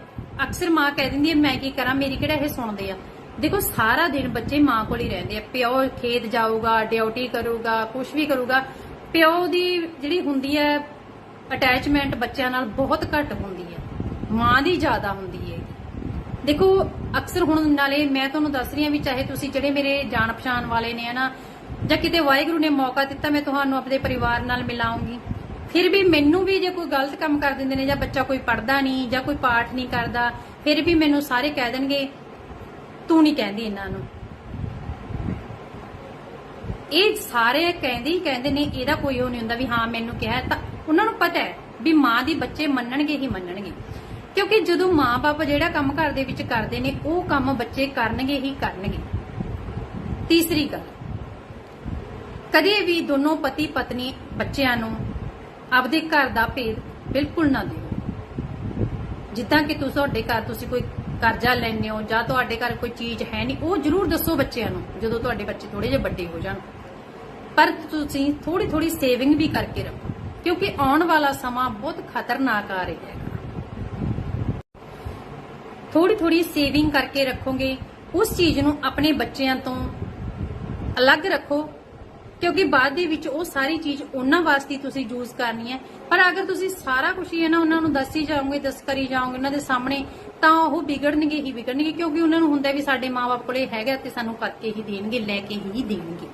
ਅਕਸਰ ਮਾਂ ਕਹਿ ਦਿੰਦੀ ਹੈ, ਮੈਂ ਕੀ ਕਰਾਂ, ਮੇਰੀ ਕਿਹੜਾ ਇਹ ਸੁਣਦੇ ਆ? ਦੇਖੋ, ਸਾਰਾ ਦਿਨ ਬੱਚੇ ਮਾਂ ਕੋਲ ਹੀ ਰਹਿੰਦੇ ਆ। ਪਿਓ ਖੇਤ ਜਾਊਗਾ, ਡਿਊਟੀ ਕਰੂਗਾ ਕੁਝ ਵੀ ਕਰੂਗਾ। ਪਿਓ ਦੀ ਜਿਹੜੀ ਹੁੰਦੀ ਹੈ ਅਟੈਚਮੈਂਟ ਬੱਚਿਆਂ ਨਾਲ ਬਹੁਤ ਘੱਟ ਹੁੰਦੀ ਹੈ। ਮਾਂ ਦੀ ਜ਼ਿਆਦਾ ਹੁੰਦੀ ਹੈ। ਦੇਖੋ, ਅਕਸਰ ਹੁਣ ਨਾਲੇ ਮੈਂ ਤੁਹਾਨੂੰ ਦੱਸ ਰਹੀ ਹਾਂ ਵੀ ਚਾਹੇ ਤੁਸੀਂ ਜਿਹੜੇ ਮੇਰੇ ਜਾਣ ਪਛਾਣ ਵਾਲੇ ਨੇ ਹਨਾ, ਜਾਂ ਕਿਤੇ ਵਾਹਿਗੁਰੂ ਨੇ ਮੌਕਾ ਦਿੱਤਾ, ਮੈਂ ਤੁਹਾਨੂੰ ਆਪਣੇ ਪਰਿਵਾਰ ਨਾਲ ਮਿਲਾਉਂਗੀ। ਫਿਰ ਵੀ ਮੈਨੂੰ ਵੀ ਜੇ ਕੋਈ ਗਲਤ ਕੰਮ ਕਰ ਦਿੰਦੇ ਨੇ ਜਾਂ ਬੱਚਾ ਕੋਈ ਪੜਦਾ ਨਹੀਂ ਜਾਂ ਕੋਈ ਪਾਠ ਨਹੀਂ ਕਰਦਾ, ਫਿਰ ਵੀ ਮੈਨੂੰ ਸਾਰੇ ਕਹਿ ਦੇਣਗੇ, ਤੂੰ ਨਹੀਂ ਕਹਿੰਦੀ ਇਹਨਾਂ ਨੂੰ। ਇਹ ਸਾਰੇ ਕਹਿੰਦੇ ਹੀ ਕਹਿੰਦੇ ਨੇ, ਇਹਦਾ ਕੋਈ ਉਹ ਨਹੀਂ ਹੁੰਦਾ ਵੀ ਹਾਂ ਮੈਨੂੰ ਕਿਹਾ ਤਾਂ ਉਹਨਾਂ ਨੂੰ ਪਤਾ ਹੈ ਵੀ ਮਾਂ ਦੀ ਬੱਚੇ ਮੰਨਣਗੇ ਹੀ ਮੰਨਣਗੇ। ਕਿਉਂਕਿ ਜਦੋਂ ਮਾਂ-ਬਾਪ ਜਿਹੜਾ ਕੰਮ ਘਰ ਦੇ ਵਿੱਚ ਕਰਦੇ ਨੇ, ਉਹ ਕੰਮ ਬੱਚੇ ਕਰਨਗੇ ਹੀ ਕਰਨਗੇ। ਤੀਸਰੀ ਗੱਲ, ਕਦੇ ਵੀ ਦੋਨੋਂ ਪਤੀ ਪਤਨੀ ਬੱਚਿਆਂ ਨੂੰ ਆਪਦੇ ਘਰ ਦਾ ਭੇਦ ਬਿਲਕੁਲ ਨਾ ਦਿਓ। ਜਿੱਦਾਂ ਕਿ ਤੁਸੀਂ ਤੁਹਾਡੇ ਘਰ ਤੁਸੀਂ ਕੋਈ ਕਰਜ਼ਾ ਲੈਂਦੇ ਹੋ ਜਾਂ ਤੁਹਾਡੇ ਘਰ ਕੋਈ ਚੀਜ਼ ਹੈ ਨਹੀਂ, ਉਹ ਜ਼ਰੂਰ ਦੱਸੋ ਬੱਚਿਆਂ ਨੂੰ ਜਦੋਂ ਤੁਹਾਡੇ ਬੱਚੇ ਥੋੜੇ ਜਿਹੇ ਵੱਡੇ ਹੋ ਜਾਣ। ਪਰ ਤੁਸੀਂ ਥੋੜੀ ਥੋੜੀ ਸੇਵਿੰਗ ਵੀ ਕਰਕੇ ਰੱਖੋ, ਕਿਉਂਕਿ ਆਉਣ ਵਾਲਾ ਸਮਾਂ ਬਹੁਤ ਖਤਰਨਾਕ ਆ ਰਿਹਾ ਹੈ। ਥੋੜੀ ਥੋੜੀ ਸੇਵਿੰਗ ਕਰਕੇ ਰੱਖੋਗੇ, ਉਸ ਚੀਜ਼ ਨੂੰ ਆਪਣੇ ਬੱਚਿਆਂ ਤੋਂ ਅਲੱਗ ਰੱਖੋ ਕਿਉਂਕਿ ਬਾਅਦ ਦੇ ਵਿੱਚ ਉਹ ਸਾਰੀ ਚੀਜ਼ ਉਹਨਾਂ ਵਾਸਤੇ ਤੁਸੀਂ ਯੂਜ਼ ਕਰਨੀ ਹੈ। ਪਰ ਅਗਰ ਤੁਸੀਂ ਸਾਰਾ ਕੁਝ ਹੀ ਹੈ ਨਾ ਉਹਨਾਂ ਨੂੰ ਦੱਸੀ ਜਾਓਗੇ, ਦੱਸ ਕਰੀ ਜਾਓਗੇ ਉਹਨਾਂ ਦੇ ਸਾਹਮਣੇ, ਤਾਂ ਉਹ ਵਿਗੜਨਗੇ ਹੀ ਵਿਗੜਨਗੇ, ਕਿਉਂਕਿ ਉਹਨਾਂ ਨੂੰ ਹੁੰਦਾ ਵੀ ਸਾਡੇ ਮਾਪੇ ਕੋਲੇ ਹੈਗਾ ਤੇ ਸਾਨੂੰ ਕਰਕੇ ਹੀ ਦੇਣਗੇ, ਲੈ ਕੇ ਹੀ ਦੇਣਗੇ।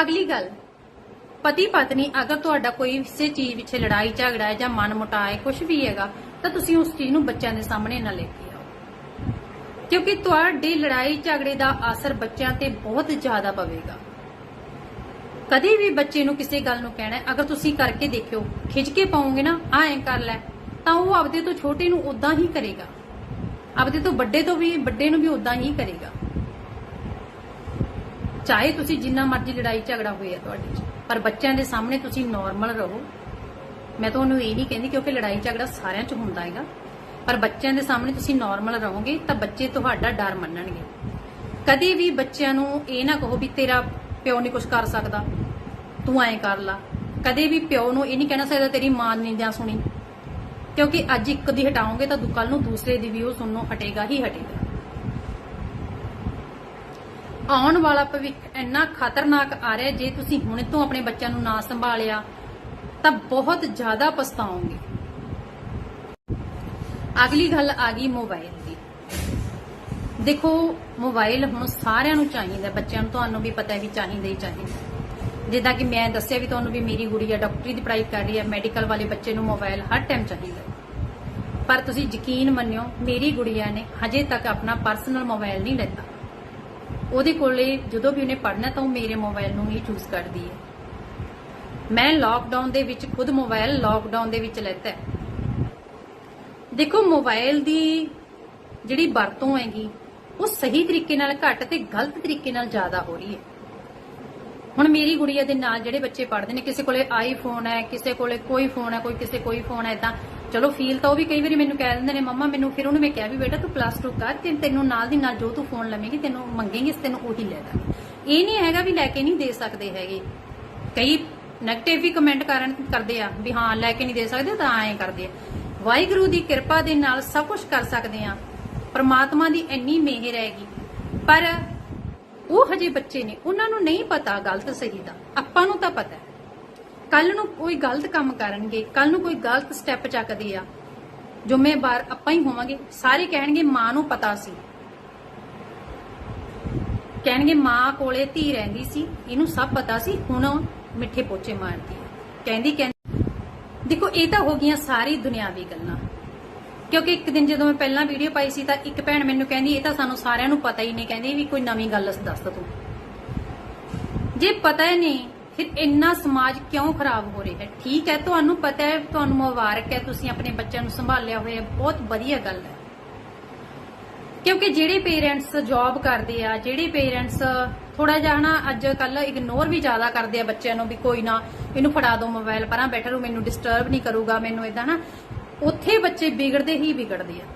ਅਗਲੀ ਗੱਲ ਪਤੀ ਪਤਨੀ ਅਗਰ ਤੁਹਾਡਾ ਕੋਈ ਕਿਸੇ ਚੀਜ਼ ਪਿੱਛੇ ਲੜਾਈ, ਝਗੜਾ ਹੈ ਜਾਂ ਮਨ ਮੁਟਾਏ ਕੁਝ ਵੀ ਹੈਗਾ, ਤਾਂ ਤੁਸੀਂ ਉਸ ਚੀਜ਼ ਨੂੰ ਬੱਚਿਆਂ ਦੇ ਸਾਹਮਣੇ ਨਾ ਲੈ ਕੇ ਆਓ। ਕਿਉਂਕਿ ਤੁਹਾਡੀ ਲੜਾਈ, ਝਗੜੇ ਦਾ ਅਸਰ ਬੱਚਿਆਂ ਤੇ ਬਹੁਤ ਜ਼ਿਆਦਾ ਪਵੇਗਾ। ਕਦੇ ਵੀ ਬੱਚੇ ਨੂੰ ਕਿਸੇ ਗੱਲ ਨੂੰ ਕਹਿਣਾ ਅਗਰ ਤੁਸੀਂ ਕਰਕੇ ਦੇਖਿਓ, ਖਿੱਚ ਕੇ ਪਾਉਂਗੇ ਨਾ ਆ ਐਂ ਕਰ ਲੈ, ਤਾਂ ਉਹ ਆਪਦੇ ਤੋਂ ਛੋਟੇ ਨੂੰ ਉਦਾਂ ਹੀ ਕਰੇਗਾ। ਆਪਦੇ ਤੋਂ ਵੱਡੇ ਤੋਂ ਵੀ, ਵੱਡੇ ਨੂੰ ਵੀ ਉਦਾਂ ਹੀ ਕਰੇਗਾ। ਚਾਹੇ ਤੁਸੀਂ ਜਿੰਨਾ ਮਰਜ਼ੀ ਲੜਾਈ ਝਗੜਾ ਹੋਇਆ ਤੁਹਾਡੇ 'ਚ, ਪਰ ਬੱਚਿਆਂ ਦੇ ਸਾਹਮਣੇ ਤੁਸੀਂ ਨਾਰਮਲ ਰਹੋ। ਮੈਂ ਤੁਹਾਨੂੰ ਇਹ ਨਹੀਂ ਕਹਿੰਦੀ ਕਿਉਂਕਿ ਲੜਾਈ ਝਗੜਾ ਸਾਰਿਆਂ 'ਚ ਹੁੰਦਾ ਹੈਗਾ। ਪਰ ਬੱਚਿਆਂ ਦੇ ਸਾਹਮਣੇ ਤੁਸੀਂ ਨਾਰਮਲ ਰਹੋਗੇ, ਤਾਂ ਬੱਚੇ ਤੁਹਾਡਾ ਡਰ ਮੰਨਣਗੇ। ਕਦੇ ਵੀ ਬੱਚਿਆਂ ਨੂੰ ਇਹ ਨਾ ਕਹੋ ਵੀ ਤੇਰਾ ਪਿਓ ਨਹੀਂ ਕੁਝ ਕਰ ਸਕਦਾ। ਤੂੰ ਐਂ ਕਰ ਲਾ। ਕਦੇ ਵੀ ਪਿਓ ਨੂੰ ਇਹ ਨਹੀਂ ਕਹਿਣਾ ਸਕਦਾ ਤੇਰੀ ਮਾਂ ਨੇ ਜਾਂ ਸੁਣੀ। ਕਿਉਂਕਿ ਅੱਜ ਇੱਕ ਦੀ ਹਟਾਓਗੇ ਤਾਂ ਕੱਲ ਨੂੰ ਦੂਸਰੇ ਦੀ ਵੀ ਉਹ ਸੁਣਨੋਂ ਹਟੇਗਾ ਹੀ ਹਟੇਗਾ। ਆਉਣ ਵਾਲਾ ਭਵਿੱਖ ਇੰਨਾ ਖਤਰਨਾਕ ਆ ਰਿਹਾ ਜੇ ਤੁਸੀਂ ਹੁਣ ਤੋਂ ਆਪਣੇ ਬੱਚਿਆਂ ਨੂੰ ਨਾ ਸੰਭਾਲਿਆ, ਤਾਂ ਬਹੁਤ ਜ਼ਿਆਦਾ ਪਛਤਾਓਗੇ। ਅਗਲੀ ਗੱਲ ਆ ਗਈ ਮੋਬਾਈਲ ਦੇਖੋ ਮੋਬਾਈਲ ਹੁਣ ਸਾਰਿਆਂ ਨੂੰ ਚਾਹੀਦਾ, ਬੱਚਿਆਂ ਨੂੰ ਤੁਹਾਨੂੰ ਵੀ ਪਤਾ ਹੈ ਵੀ ਚਾਹੀਦਾ ਹੀ ਚਾਹੀਦਾ। ਜਿੱਦਾਂ ਕਿ ਮੈਂ ਦੱਸਿਆ ਵੀ ਤੁਹਾਨੂੰ ਵੀ ਮੇਰੀ ਗੁੜੀਆ ਡਾਕਟਰੀ ਦੀ ਪੜ੍ਹਾਈ ਕਰ ਰਹੀ ਹੈ ਮੈਡੀਕਲ ਵਾਲੇ ਬੱਚੇ ਨੂੰ ਮੋਬਾਈਲ ਹਰ ਟਾਈਮ ਚਾਹੀਦਾ ਪਰ ਤੁਸੀਂ ਯਕੀਨ ਮੰਨਿਓ, ਮੇਰੀ ਗੁੜੀਆ ਨੇ ਹਜੇ ਤੱਕ ਆਪਣਾ ਪਰਸਨਲ ਮੋਬਾਈਲ ਨਹੀਂ ਲੈਤਾ। ਉਹਦੇ ਕੋਲੇ ਜਦੋਂ ਵੀ ਉਹਨੇ ਪੜ੍ਹਨਾ ਤਾਂ ਉਹ ਮੇਰੇ ਮੋਬਾਈਲ ਨੂੰ ਹੀ ਚੂਜ਼ ਕਰਦੀ ਹੈ। ਮੈਂ ਲਾਕਡਾਊਨ ਦੇ ਵਿੱਚ ਖੁਦ ਮੋਬਾਈਲ ਲਾਕਡਾਊਨ ਦੇ ਵਿੱਚ ਲੈਤਾ ਦੇਖੋ ਮੋਬਾਈਲ ਦੀ ਜਿਹੜੀ ਵਰਤੋਂ ਹੈਗੀ ਉਹ ਸਹੀ ਤਰੀਕੇ ਨਾਲ ਘੱਟ ਤੇ ਗਲਤ ਤਰੀਕੇ ਨਾਲ ਜ਼ਿਆਦਾ ਹੋ ਰਹੀ ਹੈ। ਹੁਣ ਮੇਰੀ ਗੁੜੀਆ ਦੇ ਨਾਲ ਜਿਹੜੇ ਬੱਚੇ ਪੜ੍ਹਦੇ ਨੇ, ਕਿਸੇ ਕੋਲੇ ਆਈਫੋਨ ਹੈ, ਕਿਸੇ ਕੋਲੇ ਕੋਈ ਫੋਨ ਹੈ, ਕੋਈ ਕਿਸੇ ਕੋਈ ਫੋਨ ਹੈ ਇਦਾਂ ਚਲੋ ਫੀਲ ਤਾਂ ਉਹ ਵੀ ਕਈ ਵਾਰੀ ਮੈਨੂੰ ਕਹਿ ਦਿੰਦੇ ਨੇ, ਮੰਮਾ, ਮੈਨੂੰ ਫਿਰ ਉਹਨੂੰ ਮੈਂ ਕਿਹਾ ਵੀ ਬੇਟਾ ਤੂੰ ਪਲੱਸ 2 ਕਰ, ਤੇ ਤੈਨੂੰ ਨਾਲ ਦੀ ਨਾਲ ਜੋ ਤੂੰ ਫੋਨ ਲਵੇਂਗੀ, ਤੈਨੂੰ ਮੰਗੇਂਗੀ, ਤੈਨੂੰ ਉਹੀ ਲੈ ਦਾਂਗੇ। ਇਹ ਨਹੀਂ ਹੈਗਾ ਵੀ ਲੈ ਕੇ ਨਹੀਂ ਦੇ ਸਕਦੇ ਹੈਗੇ। ਕਈ ਨੈਗੇਟਿਵ ਵੀ ਕਮੈਂਟ ਕਰਨ ਕਰਦੇ ਆ ਵੀ ਹਾਂ, ਲੈ ਕੇ ਨਹੀਂ ਦੇ ਸਕਦੇ, ਤਾਂ ਐਂ ਕਰਦੇ ਆ। ਵਾਹਿਗੁਰੂ ਦੀ ਕਿਰਪਾ ਦੇ ਨਾਲ ਸਭ ਕੁਝ ਕਰ ਸਕਦੇ ਆ। ਪਰਮਾਤਮਾ ਦੀ ਇੰਨੀ ਮਿਹਰ ਹੈਗੀ। ਪਰ ਉਹ ਹਜੇ ਬੱਚੇ ਨੇ, ਉਹਨਾਂ ਨੂੰ ਨਹੀਂ ਪਤਾ ਗਲਤ ਸਹੀ ਦਾ। ਆਪਾਂ ਨੂੰ ਤਾਂ ਪਤਾ ਕੱਲ ਨੂੰ ਕੋਈ ਗਲਤ ਕੰਮ ਕਰਨਗੇ ਕੱਲ ਨੂੰ ਕੋਈ ਗਲਤ ਸਟੈਪ ਚੱਕਦੇ ਆ। ਜ਼ਿੰਮੇਵਾਰ ਆਪਾਂ ਹੀ ਹੋਵਾਂਗੇ। ਸਾਰੇ ਕਹਿਣਗੇ ਮਾਂ ਨੂੰ ਪਤਾ ਸੀ। ਕਹਿਣਗੇ ਮਾਂ ਕੋਲੇ ਧੀ ਰਹਿੰਦੀ ਸੀ, ਇਹਨੂੰ ਸਭ ਪਤਾ ਸੀ, ਹੁਣ ਮਿੱਠੇ ਪੋਚੇ ਮਾਰਦੀ ਕਹਿੰਦੀ ਕਹਿੰਦੀ, ਦੇਖੋ, ਇਹ ਤਾਂ ਹੋ ਗਈਆਂ ਸਾਰੀ ਦੁਨਿਆਵੀ ਗੱਲਾਂ। ਕਿਉਂਕਿ ਇੱਕ ਦਿਨ ਜਦੋਂ ਮੈਂ ਪਹਿਲਾਂ ਵੀਡੀਓ ਪਾਈ ਸੀ ਤਾਂ ਇੱਕ ਭੈਣ ਮੈਨੂੰ ਕਹਿੰਦੀ, ਇਹ ਤਾਂ ਸਾਨੂੰ ਸਾਰਿਆਂ ਨੂੰ ਪਤਾ ਹੀ ਨਹੀਂ, ਕਹਿੰਦੀ ਵੀ ਕੋਈ ਨਵੀਂ ਗੱਲ ਦੱਸ ਤੂੰ ਜੇ ਪਤਾ ਹੀ ਨਹੀਂ, ਫਿਰ ਇੰਨਾ ਸਮਾਜ ਕਿਉਂ ਖਰਾਬ ਹੋ ਰਿਹਾ ਹੈ? ਠੀਕ ਹੈ, ਤੁਹਾਨੂੰ ਪਤਾ ਹੈ, ਤੁਹਾਨੂੰ ਮੁਬਾਰਕ ਹੈ, ਤੁਸੀਂ ਆਪਣੇ ਬੱਚਿਆਂ ਨੂੰ ਸੰਭਾਲਿਆ ਹੋਇਆ ਬਹੁਤ ਵਧੀਆ ਗੱਲ ਹੈ। ਕਿਉਂਕਿ ਜਿਹੜੇ ਪੇਰੈਂਟਸ ਜੌਬ ਕਰਦੇ ਆ, ਜਿਹੜੇ ਪੇਰੈਂਟਸ ਥੋੜਾ ਜਿਹਾ ਨਾ ਅੱਜ ਕੱਲ ਇਗਨੋਰ ਵੀ ਜ਼ਿਆਦਾ ਕਰਦੇ ਆ ਬੱਚਿਆਂ ਨੂੰ ਵੀ ਕੋਈ ਨਾ, ਇਹਨੂੰ ਫੜਾ ਦਿਓ ਮੋਬਾਈਲ ਪਰਾਂ ਬੈਠਾ ਰੂ ਮੈਨੂੰ ਡਿਸਟਰਬ ਨਹੀਂ ਕਰੂਗਾ, ਮੈਨੂੰ ਇਦਾਂ ਨਾ ਉੱਥੇ ਬੱਚੇ ਵਿਗੜਦੇ ਹੀ ਵਿਗੜਦੇ ਆ।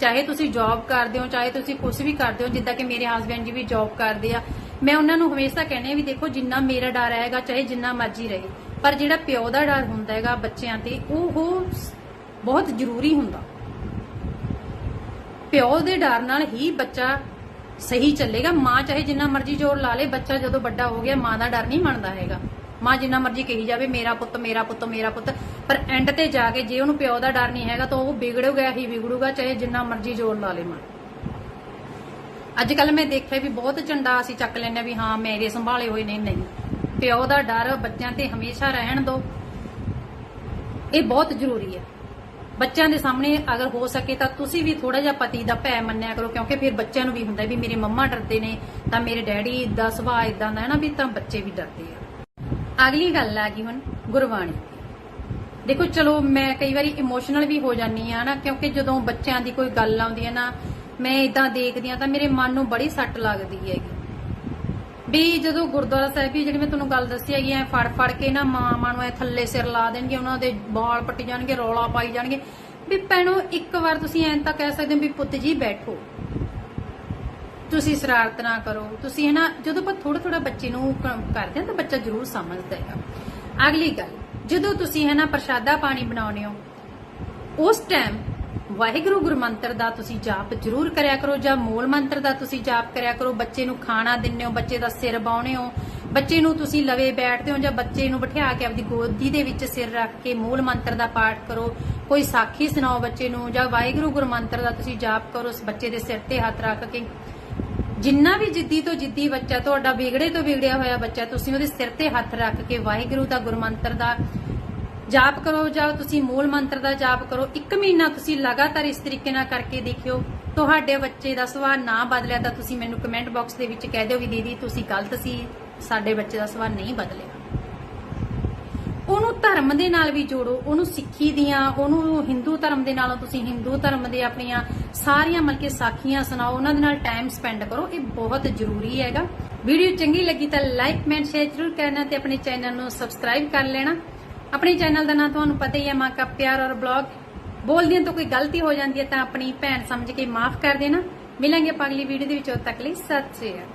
ਚਾਹੇ ਤੁਸੀਂ ਜੌਬ ਕਰਦੇ ਹੋ, ਚਾਹੇ ਤੁਸੀਂ ਕੁਝ ਵੀ ਕਰਦੇ ਹੋ, ਜਿੱਦਾਂ ਕਿ ਮੇਰੇ ਹਸਬੰਡ ਜੀ ਵੀ ਜੌਬ ਕਰਦੇ ਆ। ਮੈਂ ਉਹਨਾਂ ਨੂੰ ਹਮੇਸ਼ਾ ਕਹਿੰਦੇ ਵੀ ਦੇਖੋ, ਜਿੰਨਾ ਮੇਰਾ ਡਰ ਆਏਗਾ ਚਾਹੇ ਜਿੰਨਾ ਮਰਜ਼ੀ ਰਹੇ, ਪਰ ਜਿਹੜਾ ਪਿਓ ਦਾ ਡਰ ਹੁੰਦਾ ਹੈਗਾ ਬੱਚਿਆਂ ਤੇ ਉਹ ਉਹ ਬਹੁਤ ਜ਼ਰੂਰੀ ਹੁੰਦਾ। ਪਿਓ ਦੇ ਡਰ ਨਾਲ ਹੀ ਬੱਚਾ ਸਹੀ ਚੱਲੇਗਾ। ਮਾਂ ਚਾਹੇ ਜਿੰਨਾ ਮਰਜ਼ੀ ਜ਼ੋਰ ਲਾ ਲੇ, ਬੱਚਾ ਜਦੋਂ ਵੱਡਾ ਹੋ ਗਿਆ, ਮਾਂ ਦਾ ਡਰ ਨਹੀਂ ਮੰਨਦਾ ਹੈਗਾ। ਮਾਂ ਜਿੰਨਾ ਮਰਜ਼ੀ ਕਹੀ ਜਾਵੇ, ਮੇਰਾ ਪੁੱਤ ਮੇਰਾ ਪੁੱਤ ਮੇਰਾ ਪੁੱਤ। ਪਰ ਐਂਡ ਤੇ ਜਾ ਕੇ ਜੇ ਉਹਨੂੰ ਪਿਓ ਦਾ ਡਰ ਨਹੀਂ ਹੈਗਾ, ਤਾਂ ਉਹ ਵਿਗੜੂਗਾ, ਹੀ ਵਿਗੜੂਗਾ, ਚਾਹੇ ਜਿੰਨਾ ਮਰਜ਼ੀ ਜ਼ੋਰ ਲਾ ਲੇ ਮਾਂ। ਅੱਜ ਕੱਲ ਮੈਂ ਦੇਖਿਆ ਵੀ ਬਹੁਤ ਝੰਡਾ ਅਸੀਂ ਚੱਕ ਲੈਂਦੇ ਹਾਂ ਵੀ ਹਾਂ, ਮੇਰੇ ਸੰਭਾਲੇ ਹੋਏ ਨੇ, ਨਹੀਂ। ਪਿਓ ਦਾ ਡਰ ਬੱਚਿਆਂ ਤੇ ਹਮੇਸ਼ਾ ਰਹਿਣ ਦਿਓ ਇਹ ਬਹੁਤ ਜ਼ਰੂਰੀ ਹੈ। ਬੱਚਿਆਂ ਦੇ ਸਾਹਮਣੇ ਅਗਰ ਹੋ ਸਕੇ ਤਾਂ ਤੁਸੀਂ ਵੀ ਥੋੜਾ ਜਿਹਾ ਪਤੀ ਦਾ ਭੈ ਮੰਨਿਆ ਕਰੋ, ਕਿਉਂਕਿ ਫਿਰ ਬੱਚਿਆਂ ਨੂੰ ਵੀ ਹੁੰਦਾ ਵੀ ਮੇਰੇ ਮੰਮਾ ਡਰਦੇ ਨੇ, ਤਾਂ ਮੇਰੇ ਡੈਡੀ ਦਾ ਸੁਭਾਅ ਇਦਾਂ ਦਾ ਹੈ ਨਾ ਵੀ ਤਾਂ ਬੱਚੇ ਵੀ ਡਰਦੇ ਆ। ਅਗਲੀ ਗੱਲ ਆ ਗਈ ਹੁਣ, ਗੁਰਬਾਣੀ। ਦੇਖੋ, ਚਲੋ, ਮੈਂ ਕਈ ਵਾਰੀ ਇਮੋਸ਼ਨਲ ਵੀ ਹੋ ਜਾਂਦੀ ਆ ਨਾ, ਕਿਉਂਕਿ ਜਦੋਂ ਬੱਚਿਆਂ ਦੀ ਕੋਈ ਗੱਲ ਆਉਂਦੀ ਹੈ ਨਾ, ਮੈਂ ਇਦਾਂ ਦੇਖਦੀ ਆ ਤਾਂ ਮੇਰੇ ਮਨ ਨੂੰ ਬੜੀ ਸੱਟ ਲੱਗਦੀ ਹੈਗੀ। ਵੀ ਜਦੋਂ ਗੁਰਦੁਆਰਾ ਸਾਹਿਬ ਵੀ ਜਿਹੜੀ ਮੈਂ ਤੁਹਾਨੂੰ ਗੱਲ ਦੱਸੀ ਹੈਗੀ, ਐ ਫੜ ਫੜ ਕੇ ਨਾ ਮਾਂ ਨੂੰ ਐ ਥੱਲੇ ਸਿਰ ਲਾ ਦੇਣਗੇ, ਉਹਨਾਂ ਦੇ ਬਾਲ ਪੱਟੀ ਜਾਣਗੇ, ਰੌਲਾ ਪਾਈ ਜਾਣਗੇ। ਵੀ ਭੈਣੋ, ਇੱਕ ਵਾਰ ਤੁਸੀਂ ਐਂ ਤਾਂ ਕਹਿ ਸਕਦੇ ਹੋ ਵੀ ਪੁੱਤ ਜੀ ਬੈਠੋ। ਤੁਸੀਂ ਸ਼ਰਾਰਤ ਨਾ ਕਰੋ। ਤੁਸੀਂ ਹੈ ਜਦੋਂ ਆਪਾਂ ਥੋੜਾ ਥੋੜਾ ਬੱਚੇ ਨੂੰ ਕਰਦੇ ਹਾਂ ਤਾਂ ਬੱਚਾ ਜ਼ਰੂਰ ਸਮਝਦਾ ਹੈਗਾ। ਅਗਲੀ ਗੱਲ, ਜਦੋਂ ਤੁਸੀਂ ਹੈ ਪ੍ਰਸ਼ਾਦਾ ਪਾਣੀ ਬਣਾਉਣੇ ਹੋ, ਉਸ ਟਾਈਮ ਵਾਹਿਗੁਰੂ ਗੁਰਮੰਤਰ ਦਾ ਤੁਸੀਂ ਜਾਪ ਜ਼ਰੂਰ ਕਰਿਆ ਕਰੋ ਜਾਂ ਮੂਲ ਮੰਤਰ ਦਾ ਤੁਸੀਂ ਜਾਪ ਕਰਿਆ ਕਰੋ। ਬੱਚੇ ਨੂੰ ਖਾਣਾ ਦਿੰਦੇ ਹੋ, ਬੱਚੇ ਦਾ ਸਿਰ ਬਾਉਣੇ ਹੋ, ਬੱਚੇ ਨੂੰ ਤੁਸੀਂ ਲਵੇ ਬੈਠਦੇ ਹੋ ਜਾਂ ਬੱਚੇ ਨੂੰ ਬਿਠਾ ਕੇ ਆਪਦੀ ਗੋਦੀ ਦੇ ਵਿੱਚ ਸਿਰ ਰੱਖ ਕੇ ਮੂਲ ਮੰਤਰ ਦਾ ਪਾਠ ਕਰੋ। ਕੋਈ ਸਾਖੀ ਸੁਣਾਓ ਬੱਚੇ ਨੂੰ ਜਾਂ ਵਾਹਿਗੁਰੂ ਗੁਰਮੰਤਰ ਦਾ ਤੁਸੀਂ ਜਾਪ ਕਰੋ, ਉਸ ਬੱਚੇ ਦੇ ਸਿਰ ਤੇ ਹੱਥ ਰੱਖ ਕੇ। ਜਿੰਨਾ ਵੀ ਜਿੱਦੀ ਤੋਂ ਜਿੱਦੀ ਬੱਚਾ ਤੁਹਾਡਾ ਵਿਗੜੇ ਤੋਂ ਵਿਗੜਿਆ ਹੋਇਆ ਬੱਚਾ, ਤੁਸੀਂ ਉਹਦੇ ਸਿਰ ਤੇ ਹੱਥ ਰੱਖ ਕੇ ਵਾਹਿਗੁਰੂ ਦਾ ਗੁਰਮੰਤਰ ਦਾ ਜਾਪ ਕਰੋ, ਜਾਂ ਤੁਸੀਂ ਮੂਲ ਮੰਤਰ ਦਾ ਜਾਪ ਕਰੋ, ਇੱਕ ਮਹੀਨਾ ਤੁਸੀਂ ਲਗਾਤਾਰ ਇਸ ਤਰੀਕੇ ਨਾਲ ਕਰਕੇ ਦੇਖਿਓ, ਤੁਹਾਡੇ ਬੱਚੇ ਦਾ ਸੁਭਾਅ ਨਾ ਬਦਲਿਆ ਤਾਂ ਤੁਸੀਂ ਮੈਨੂੰ ਕਮੈਂਟ ਬਾਕਸ ਦੇ ਵਿੱਚ ਕਹਿ ਦਿਓ ਵੀ ਦੀਦੀ ਤੁਸੀਂ ਗਲਤ ਸੀ, ਸਾਡੇ ਬੱਚੇ ਦਾ ਸੁਭਾਅ ਨਹੀਂ ਬਦਲਿਆ। ਉਹਨੂੰ ਧਰਮ ਦੇ ਨਾਲ ਵੀ ਜੋੜੋ, ਉਹਨੂੰ ਸਿੱਖੀ ਦੀਆਂ, ਉਹਨੂੰ ਹਿੰਦੂ ਧਰਮ ਦੇ ਨਾਲੋਂ ਤੁਸੀਂ ਹਿੰਦੂ ਧਰਮ ਦੇ ਆਪਣੀਆਂ ਸਾਰੀਆਂ ਮਤਲਬ ਸਾਖੀਆਂ ਸੁਣਾਓ, ਉਹਨਾਂ ਦੇ ਨਾਲ ਟਾਈਮ ਸਪੈਂਡ ਕਰੋ, ਇਹ ਬਹੁਤ ਜ਼ਰੂਰੀ ਹੈਗਾ। ਵੀਡੀਓ ਚੰਗੀ ਲੱਗੀ ਤਾਂ ਲਾਈਕ ਕਮੈਂਟ ਸ਼ੇਅਰ ਜ਼ਰੂਰ ਕਰਨਾ ਤੇ ਆਪਣੇ ਚੈਨਲ ਨੂੰ ਸਬਸਕ੍ਰਾਈਬ ਕਰ ਲੈਣਾ। ਆਪਣੇ ਚੈਨਲ ਦਾ ਨਾਮ ਤੁਹਾਨੂੰ ਪਤਾ ਹੀ ਹੈ ਮਾਂ ਕਾ ਪਿਆਰ ਔਰ ਬਲੌਗ ਬੋਲਦੀਆਂ ਤੋਂ ਕੋਈ ਗਲਤੀ ਹੋ ਜਾਂਦੀ ਹੈ ਤਾਂ ਆਪਣੀ ਭੈਣ ਸਮਝ ਕੇ ਮਾਫ ਕਰ ਦੇਣਾ। ਮਿਲਾਂਗੇ ਆਪਾਂ ਅਗਲੀ ਵੀਡੀਓ ਦੇ ਵਿੱਚ, ਉਦ ਤੱਕ ਲਈ ਸਤਿ ਸ਼੍ਰੀ ਅਕਾਲ।